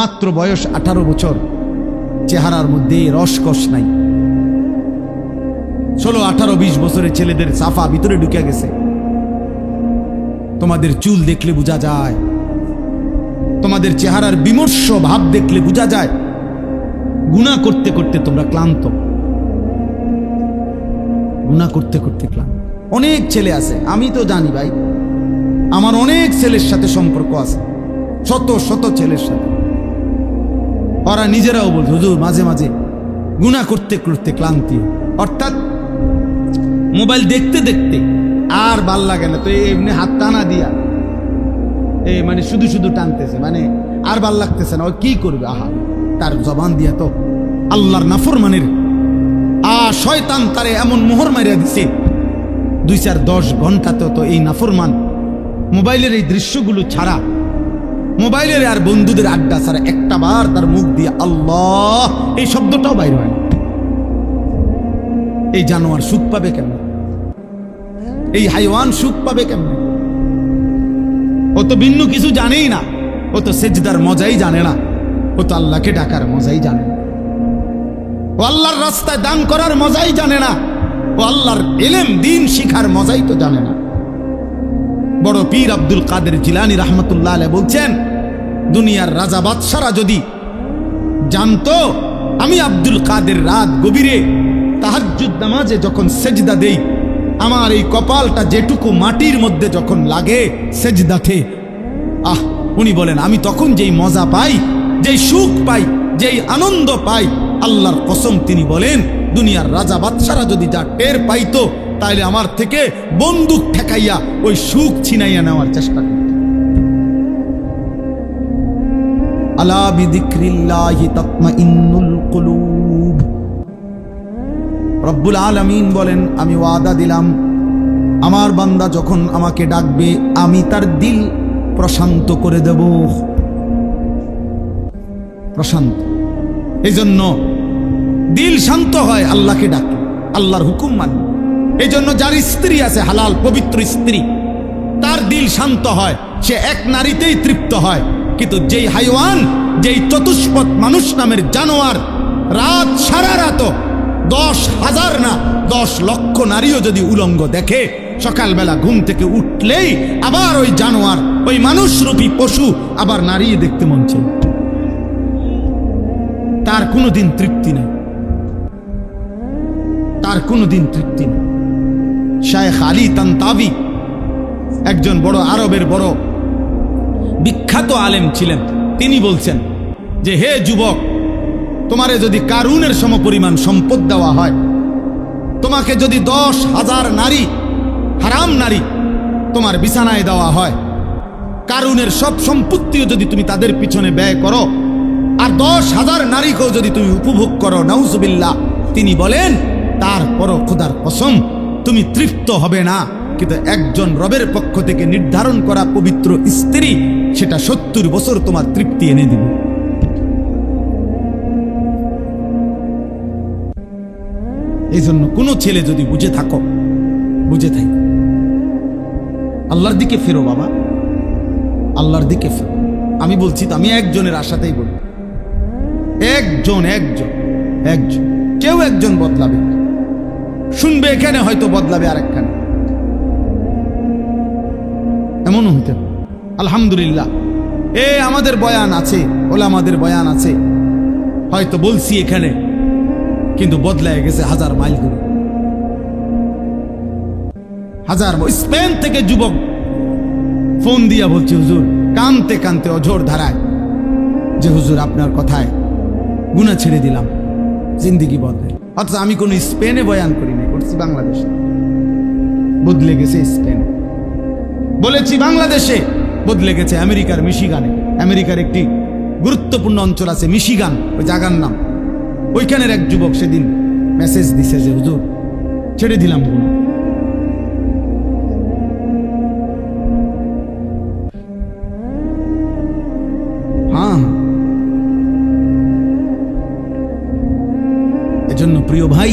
মাত্র বয়স আঠারো বছর। চেহারার মধ্যে রসকস নাই। ষোলো, আঠারো, বিশ বছরের ছেলেদের সাফা ভিতরে ঢুকে গেছে। তোমাদের চুল দেখলে বোঝা যায়। তোমাদের চেহারার বিমর্ষ ভাব দেখলে বোঝা যায়। গুণা করতে করতে তোমরা ক্লান্ত। গুণা করতে করতে ক্লান্ত। অনেক ছেলে আছে, আমি তো জানি ভাই। আমার অনেক ছেলের সাথে সম্পর্ক আছে। শত শত ছেলের সাথে। ওরা নিজেরাও বল হুজুর, মাঝে মাঝে গুণা করতে করতে ক্লান্তি। অর্থাৎ মোবাইল দেখতে দেখতে আর ভালো লাগে না। তো এমনি হাত টানা দিয়া এই মানে শুধু শুধু টানতেছে মানে আর ভালো লাগতেছে না। ও কি করবে? আহা, তার জবান দিয়া তো আল্লাহর নাফরমানের। আ, শয়তান তারে এমন মোহর মারিয়া দিছে। দুই চার দশ ঘন্টাতে তো এই নাফরমান মোবাইলের এই দৃশ্যগুলো ছাড়া মোবাইলের আর বন্ধুদের আড্ডা ছাড়া একটা বার তার মুখ দিয়ে আল্লাহ, এই শব্দটাও বাইর হয় এই জানোয়ার সুখ পাবে কেমন? এই হাইওয়ান সুখ পাবে কেমন? ও তো ভিন্ন কিছু জানেই না, ও তো সেজদার মজাই জানে না, ও তো আল্লাহকে ডাকার মজাই জানে না। ও আল্লাহর রাস্তায় দান করার মজাই জানে না, ও আল্লাহর এলেম দিন শিখার মজাই তো জানে না। বড় পীর আব্দুল কাদের জিলানি রহমতুল্লাহ বলছেন দুনিয়ার রাজা বাদশারা যদি জানতো, আমি আব্দুল কাদের রাত গভীরে তাহাজ্জুদ নামাজে যখন সেজদা দেই, আমার এই কপালটা যেটুকু মাটির মধ্যে যখন লাগে সেজদাতে। আহ, উনি বলেন, আমি তখন যেই মজা পাই, যেই সুখ পাই, যেই আনন্দ পাই, আল্লাহর কসম তিনি বলেন, দুনিয়ার রাজা বাদশারা যদি যা টের পাইতো, তাইলে আমার থেকে বন্দুক ঠেকাইয়া ওই সুখ ছিনাইয়া নেওয়ার চেষ্টা করত। আলা বিদিক্রিল্লাহি তাতমাইন্নুল কুলুব। রব্বুল আলামিন বলেন, আমি ওয়াদা দিলাম, আমার বান্দা যখন আমাকে ডাকবে, আমি তার দিল প্রশান্ত করে দেব। প্রশান্ত। এই জন্য দিল শান্ত হয়, আল্লাহকে ডাকে, আল্লাহর হুকুম মানে। এই জন্য যার স্ত্রী আছে, হালাল পবিত্র স্ত্রী, তার দিল শান্ত হয়, সে এক নারীতেই তৃপ্ত হয়। কিন্তু যেই হাইওয়ান, যেই চতুষ্পদ মানুষ নামের জানোয়ার, রাত সারা রাত দশ হাজার না, দশ লক্ষ নারীও যদি উলঙ্গ দেখে, সকালবেলা ঘুম থেকে উঠলেই আবার ওই জানোয়ার, ওই মানুষরূপী পশু আবার নারী দেখতে মন চায়। তার কোনোদিন তৃপ্তি নেই। তার কোনোদিন তৃপ্তি নেই। শায়েখ আলী তান্তাবি, একজন বড় আরবের বড় বিখ্যাত আলেম ছিলেন। তিনি বলছেন যে, হে যুবক, তোমারে যদি কারুনের সমপরিমাণ সম্পদ দেওয়া হয়, তোমাকে যদি দশ হাজার নারী, হারাম নারী, তোমার বিছানায় দেওয়া হয়, কারুনের সব সম্পত্তিও যদি তুমি তাদের পিছনে ব্যয় করো, আর দশ হাজার নারীকেও যদি তুমি উপভোগ করো, নাউজুবিল্লাহ, তিনি বলেন, তারপরও খোদার কসম, তুমি তৃপ্ত হবে না। কিন্তু একজন রবের পক্ষ থেকে নির্ধারণ করা পবিত্র স্ত্রী, সেটা সত্তর বছর তোমার তৃপ্তি এনে দিবে। এই জন্য কোনো ছেলে যদি বুঝে থাকো বুঝে থাকো আল্লাহর দিকে ফেরো বাবা, আল্লাহর দিকে ফেরো। আমি বলছি তো আমি একজনের আশাতেই বলি। একজন একজন একজন। কেউ একজন বদলাবে। শুনবে এখানে, হয়তো বদলাবে আরেকখানে। এমনও হতে আলহামদুলিল্লাহ। এ, আমাদের বয়ান আছে ওলা আমাদের বয়ান আছে। হয়তো বলছি এখানে, কিন্তু বদলায় গেছে হাজার মাইল করে হাজার স্পেন থেকে যুবক ফোন দিয়া বলছে, হুজুর, কানতে কানতে অঝোর ধারায় যে হুজুর আপনার কথায় গুণা ছেড়ে দিলাম, জিন্দিগি বদলে অথচ আমি কোনো স্পেনে বয়ান করি নাই, করছি বাংলাদেশে। বদলে গেছে স্পেন। বলেছি বাংলাদেশে। বদলে গেছে আমেরিকার মিশিগানে। আমেরিকার একটি গুরুত্বপূর্ণ অঞ্চল আছে মিশিগান, ওই জায়গার নাম। ওইখানের এক যুবক সেদিন মেসেজ দিছে যে, হুজুর, ছেড়ে দিলাম গুণ। হ্যাঁ। এজন্য প্রিয় ভাই,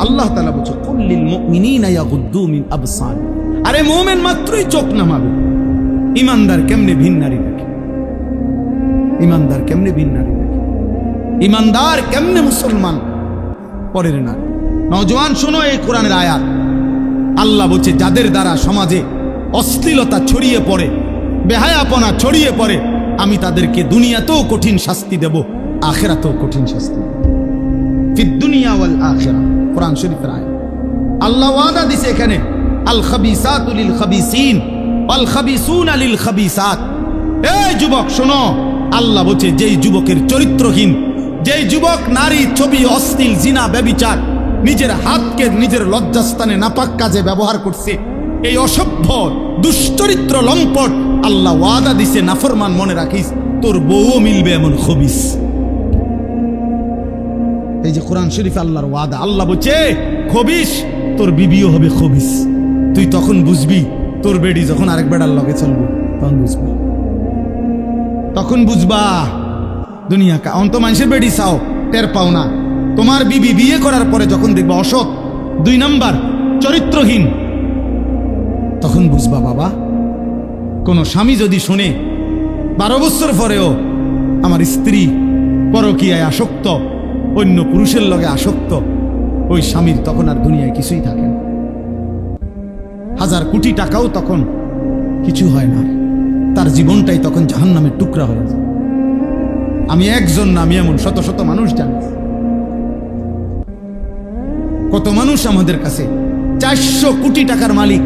আল্লাহ তালা বলছে কুল্লিল মুমিনিনা ইয়াগুদ্দু মিন আবসার আরে মোমেন মাত্রই চোখ নামাবে। ইমানদার কেমনে ভিন নারী দেখে ইমানদার কেমনে বিন নারী দেখে ইমানদার কেমনে মুসলমান? পরের নারী। নজওয়ান শোনো এই কোরআনের আয়াত। আল্লাহ বলছে, যাদের দ্বারা সমাজে অশ্লীলতা ছড়িয়ে পড়ে, বেহায়াপনা ছড়িয়ে পড়ে, আমি তাদেরকে দুনিয়াতেও কঠিন শাস্তি দেব, আখেরাতেও কঠিন শাস্তি দেব। দুনিয়া ওয়াল আখেরা। কোরআন শরীফের আয়াত। আল্লাহ ওয়াদা দিছে এখানে আল খাবিসাত লিল খাবিসিন আল খাবিসুন লিল খাবিসাত এই যুবক, শোনো, আল্লাহ বলছে, যেই যুবকের চরিত্রহীন, যেই যুবক নারী ছবি অশ্লীল, জিনা, ব্যবিচার, নিজের হাতকে নিজের লজ্জাস্থানে নাপাক কাজে ব্যবহার করছে, এই অসভ্য, দুশ্চরিত্র লম্পট, আল্লাহ ওয়াদা দিছে, নাফরমান মনে রাখিস, তোর বউও মিলবে এমন খবিস। এই যে কোরআন শরীফ আল্লাহর ওয়াদা, আল্লাহ বলছে, খবিস, তোর বিবিও হবে খবিস। তুই তখন বুঝবি তোর বেডি যখন আরেক বেড়ার লগে চলবে, তখন বুঝবি। তখন বুঝবা দুনিয়া কা অন্ত মানুষের বেডি চাও, টের পাও না। তোমার বিবি বিয়ে করার পরে যখন দেখবা অসৎ, দুই নাম্বার, চরিত্রহীন, তখন বুঝবা বাবা, কোন স্বামী যদি শুনে, বারো বছর পরেও আমার স্ত্রী পরকীয়ায় আসক্ত, অন্য পুরুষের লগে আসক্ত, ওই স্বামীর তখন আর দুনিয়ায় কিছুই থাকে না। হাজার কোটি টাকাও তখন কিছু হয় না। তার জীবনটাই তখন জাহান্নামের টুকরা হয়ে যায়। আমি একজন না, আমি এমন শত শত মানুষ জানি। কত মানুষ আমাদের কাছে চারশো কোটি টাকার মালিক।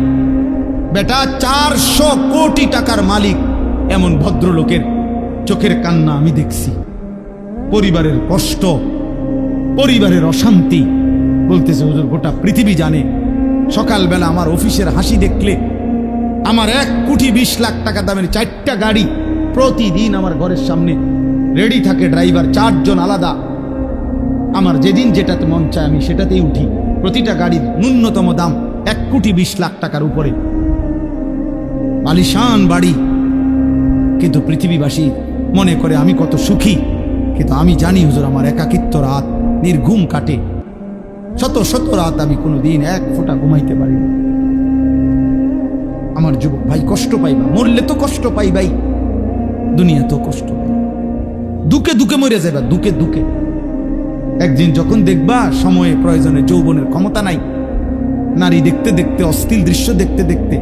বেটা, চারশো কোটি টাকার মালিক এমন ভদ্রলোকের চোখের কান্না আমি দেখছি। পরিবারের কষ্ট, পরিবারের অশান্তি, বলতেছে হুজুর, গোটা পৃথিবী জানে। সকালবেলা আমার অফিসের হাসি দেখলে আমার এক কোটি বিশ লাখ টাকা দামের চারটা গাড়ি প্রতিদিন আমার ঘরের সামনে রেডি থাকে, ড্রাইভার, চারজন আলাদা। আমার যেদিন যেটাতে মন চায় আমি সেটাতেই উঠি। প্রতিটা গাড়ির ন্যূনতম দাম এক কোটি বিশ লাখ টাকার উপরে। আলিশান বাড়ি। কিন্তু পৃথিবীবাসী মনে করে আমি কত সুখী। কিন্তু আমি জানি হুজুর, আমার একাকিত্ব রাত, নির্ঘুম কাটে। শত শত রাত আমি কোনো দিন এক ফোঁটা ঘুমাইতে পারি না। আমার যুবক ভাই কষ্ট পাইবা, মরলে তো কষ্ট পাইবাই। দুনিয়া তো কষ্ট দুকে দুকে মরে যাবা দুকে দুকে। একদিন যখন দেখবা সময়ে প্রয়োজনে যৌবনের ক্ষমতা নাই, নারী দেখতে দেখতে অস্থির দৃশ্য দেখতে দেখতে,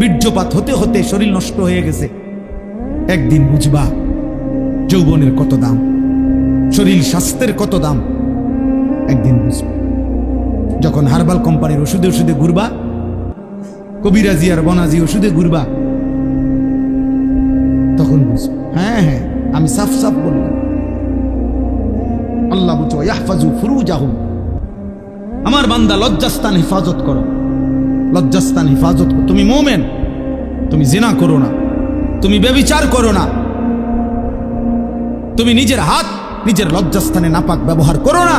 বীর্যপাত হতে হতে শরীর নষ্ট হয়ে গেছে। একদিন বুঝবা যৌবনের কত দাম, শরীর স্বাস্থ্যের কত দাম, একদিন বুঝবা। যখন হার্বাল কোম্পানির ওষুধে ওষুধে ঘুরবা কবিরাজি আর বনাজি ওষুধে ঘুরবা, তখন বুঝবা হ্যাঁ হ্যাঁ আমি সাফ সাফ বললাম। আল্লাহ বুঝো ইয়াহফাজু ফুরুজাহুম। আমার বান্দা লজ্জাস্তান হেফাজত করো। লজ্জাস্তান হেফাজত করো। তুমি মোমেন, তুমি জেনা করো না, তুমি বেবিচার করো না। তুমি নিজের হাত, নিজের লজ্জাস্থানে নাপাক ব্যবহার করো না।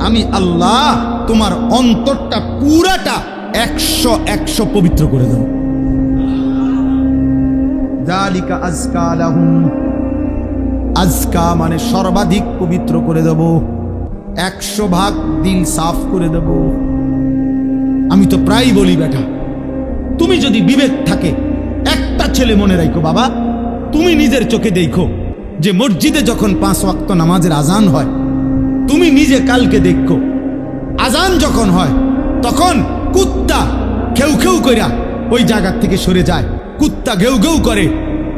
আমি আল্লাহ তোমার অন্তরটা পুরাটা একশো একশো পবিত্র করে দেব। আজকা আজকা মানে সর্বাধিক পবিত্র করে দেব। একশো ভাগ দিল সাফ করে দেব। আমি তো প্রায় বলি বেটা তুমি যদি বিবেক থাকে একটা ছেলে মনে রাখো বাবা তুমি নিজের চোখে দেখো যে মসজিদে যখন পাঁচ ওয়াক্ত নামাজের আজান হয় তুমি নিজে কালকে দেখো। আজান যখন হয়, তখন কুত্তা খেউ খেউ কইরা ওই জায়গার থেকে সরে যায়। কুত্তা ঘেউ ঘেউ করে,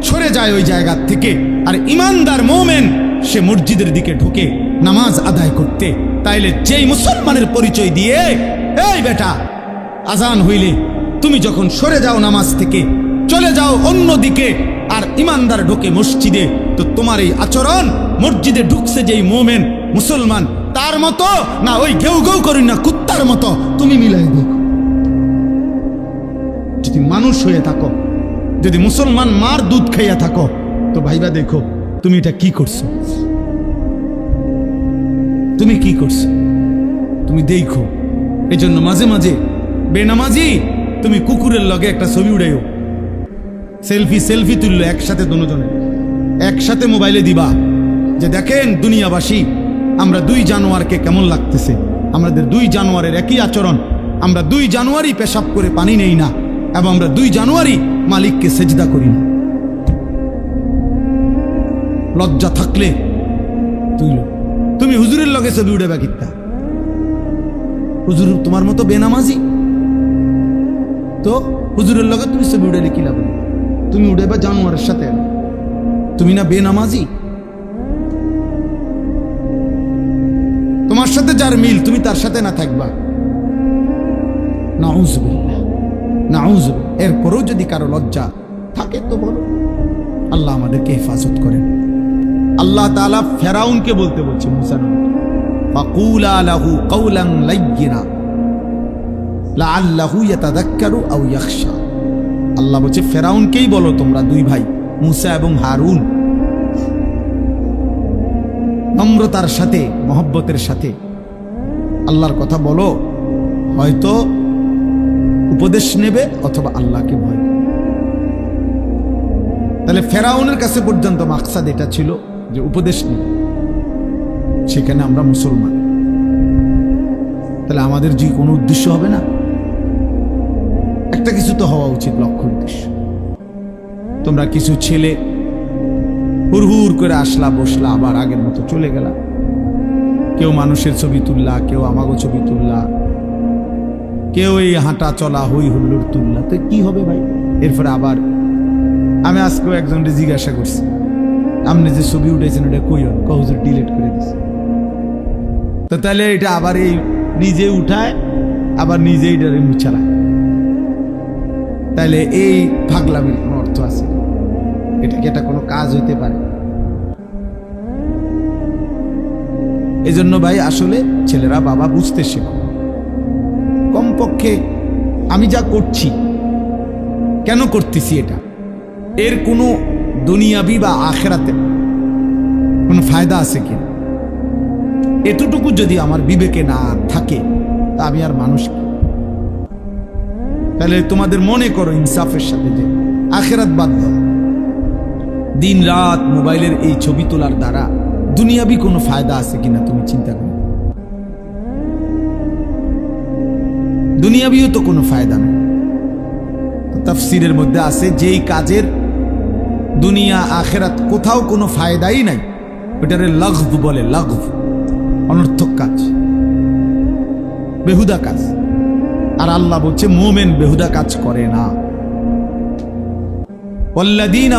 সরে যায় ওই জায়গার থেকে। আর ইমানদার মোমেন, সে মসজিদের দিকে ঢুকে নামাজ আদায় করতে। তাইলে যেই মুসলমানের পরিচয় দিয়ে, এই বেটা, আজান হইলে তুমি যখন সরে যাও নামাজ থেকে, চলে যাও অন্য দিকে, আর ইমানদার ঢোকে মসজিদে, তো তোমার এই আচরণ মসজিদে ঢুকছে যেই মোমেন মুসলমান, তার মতো? না, ওই ঘেউ ঘেউ করি না, কুত্তার মতো। তুমি মিলাই দেখো যদি মানুষ হয়ে থাকো, যদি মুসলমান মার দুধ খাইয়া থাকো, তো ভাইবা দেখো, তুমি এটা কি করছ? তুমি কি করছ? তুমি দেখো। এই জন্য মাঝে মাঝে, বেনামাজি, তুমি কুকুরের লগে একটা ছবি উড়াইও। সেলফি সেলফি তুললো একসাথে দুজনে। একসাথে মোবাইলে দিবা। যে দেখেন দুনিয়াবাসী আমরা দুই জানোয়ারকে কেমন লাগতেছে? আমাদের দুই জানোয়ারের একই আচরণ। আমরা দুই জানুয়ারি পেশাব করে পানি নেই না এবং আমরা দুই জানুয়ারি মালিককে সেজদা করি না। লজ্জা থাকলে তুমি হুজুরের লগে ছবি উঠে বাকিতা হুজুর তোমার মতো বেনামাজি? তো হুজুরের লগে তুমি ছবি উঠে লাভ? তুমি উঠে বা জানোয়ারের সাথে? তুমি না বেনামাজি? তোমার সাথে যার মিল, তুমি তার সাথে না থাকবা। নাউজুবিল্লাহ এরপরেও যদি কারও লজ্জা থাকে, তো বলো। আল্লাহ আমাদেরকে হেফাজত করেন। আল্লাহ তাআলা ফেরাউনকে বলতে বলছে, মুসা নবীকে ফাকুলা লাহু কাউলান লাইয়িনা লাআল্লাহু ইয়াতাযাক্কারু আল্লাহ বলছে, ফেরাউনকেই বলো তোমরা দুই ভাই, মুসা এবং হারুন। নম্রতার সাথে, মহব্বতের সাথে। আল্লাহর কথা বলো, হয়তো উপদেশ নেবে অথবা আল্লাহকে ভয় তাহলে ফেরাউনের কাছে পর্যন্ত মাকসাদ এটা ছিল যে উপদেশ নেবে। সেখানে আমরা মুসলমান। তাহলে আমাদের যে কোনো উদ্দেশ্য হবে না? একটা কিছু তো হওয়া উচিত লক্ষ্য উদ্দেশ্য। তোমরা কিছু ছেলে হুড়হুড় করে আসলা, বসলা, আবার আগের মতো চলে গেলা। কেউ মানুষের ছবি তুললা, কেউ আমাগো ছবি তুললা। কেউ এই হাঁটা চলা, হই হুল্লোড় তুললা। তো কি হবে ভাই? এরপরে আবার আমি আজকেও একজনকে জিজ্ঞাসা করছি। আপনি যে ছবি উঠেছেন ওটা কই কহুজুর ডিলিট করে দিছে। তো তাহলে এটা আবার এই নিজে উঠায়, আবার নিজে এটারে মুছালায় তাহলে এই ভাগলামির কোনো অর্থ আছে এটা কি এটা কোনো কাজ হইতে পারে। এজন্য ভাই, আসলে ছেলেরা বাবা বুঝতে শেখো। কমপক্ষে আমি যা করছি, কেন করতেছি এটা? এর কোনো দুনিয়াবি বা আখেরাতে কোনো ফায়দা আছে কিনা? এতটুকু যদি আমার বিবেকে না থাকে, তা আমি আর মানুষ তাহলে তোমাদের মনে করো ইনসাফের সাথে যে আখেরাত বাদ দাও। দিন রাত মোবাইলের এই ছবি তোলার দ্বারা দুনিয়াবি কোনো ফায়দা আছে কিনা তুমি চিন্তা করো। দুনিয়াবিও তো কোনো ফায়দা নেই তাফসিরের মধ্যে আছে, যেই কাজের দুনিয়া আখেরাত কোথাও কোনো ফায়দাই নাই, ওটারে লঘব বলে লঘব, অনর্থক কাজ, বেহুদা কাজ। আর আল্লাহ বলছে, মোমেন বেহুদা কাজ করে না। ওল্লাদিন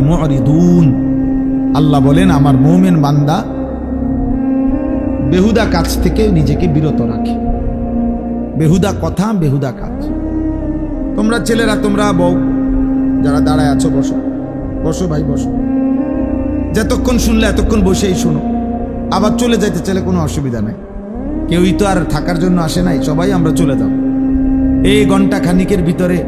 মরিদুন। আল্লাহ বলেন, আমার মৌমেন বান্দা বেহুদা কাজ থেকে নিজেকে বিরত রাখে। বেহুদা কথা, বেহুদা কাজ। তোমরা ছেলেরা, তোমরা বউ, যারা দাঁড়ায় আছো, বসো। বসো ভাই, বসো। যতক্ষণ শুনলে এতক্ষণ বসেই শোনো। আবার চলে যাইতে চাইলে কোনো অসুবিধা নেই। কেউই তো আর থাকার জন্য আসে নাই, সবাই আমরা চলে যাব। এই ঘণ্টা খানিকের ভিতরে